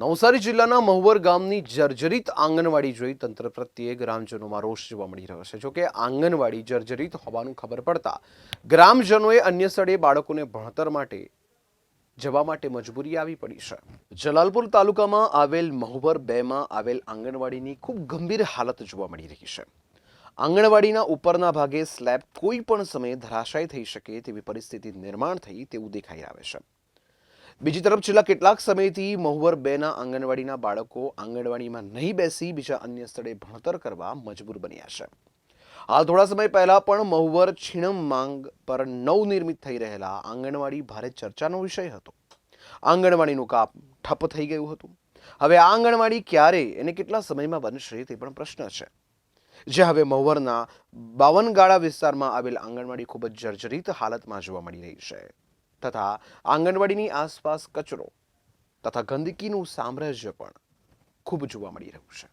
નવસારી જિલ્લાના મહુવર ગામની જર્જરિત આંગણવાડી જોઈ તંત્ર પ્રત્યે ગ્રામજનોમાં રોષ જોવા મળી રહ્યો છે. જોકે આંગણવાડી જર્જરિત હોવાનું ખબર પડતા ગ્રામજનોએ અન્ય સ્થળે બાળકોને ભણતર માટે જવા માટે મજબૂરી આવી પડી છે. જલાલપુર તાલુકામાં આવેલ મહુવર બેમાં આવેલ આંગણવાડીની ખૂબ ગંભીર હાલત જોવા મળી રહી છે. આંગણવાડીના ઉપરના ભાગે સ્લેબ કોઈ પણ સમયે ધરાશાય થઈ શકે તેવી પરિસ્થિતિ નિર્માણ થઈ તેવું દેખાઈ આવે છે. બીજી તરફ છેલ્લા કેટલાક સમયથી મહુવર બેના આંગણવાડીના બાળકો આંગણવાડીમાં નહીં બેસી બીજા અન્ય સ્થળે ભણતર કરવા મજબૂર બન્યા છે. હાલ થોડા સમય પહેલા પણ મહુવર છીણમ માંગ પર નવનિર્મિત થઈ રહેલા આંગણવાડી ભારે ચર્ચાનો વિષય હતો. આંગણવાડીનું કામ ઠપ થઈ ગયું હતું. હવે આ આંગણવાડી ક્યારે અને કેટલા સમયમાં બનશે તે પણ પ્રશ્ન છે. જે હવે મહુવરના બાવનગાળા વિસ્તારમાં આવેલ આંગણવાડી ખૂબ જ જર્જરિત હાલતમાં જોવા મળી રહી છે. તથા આંગણવાડીની આસપાસ કચરો તથા ગંદકીનું સામ્રાજ્ય પણ ખૂબ જોવા મળી રહ્યું છે.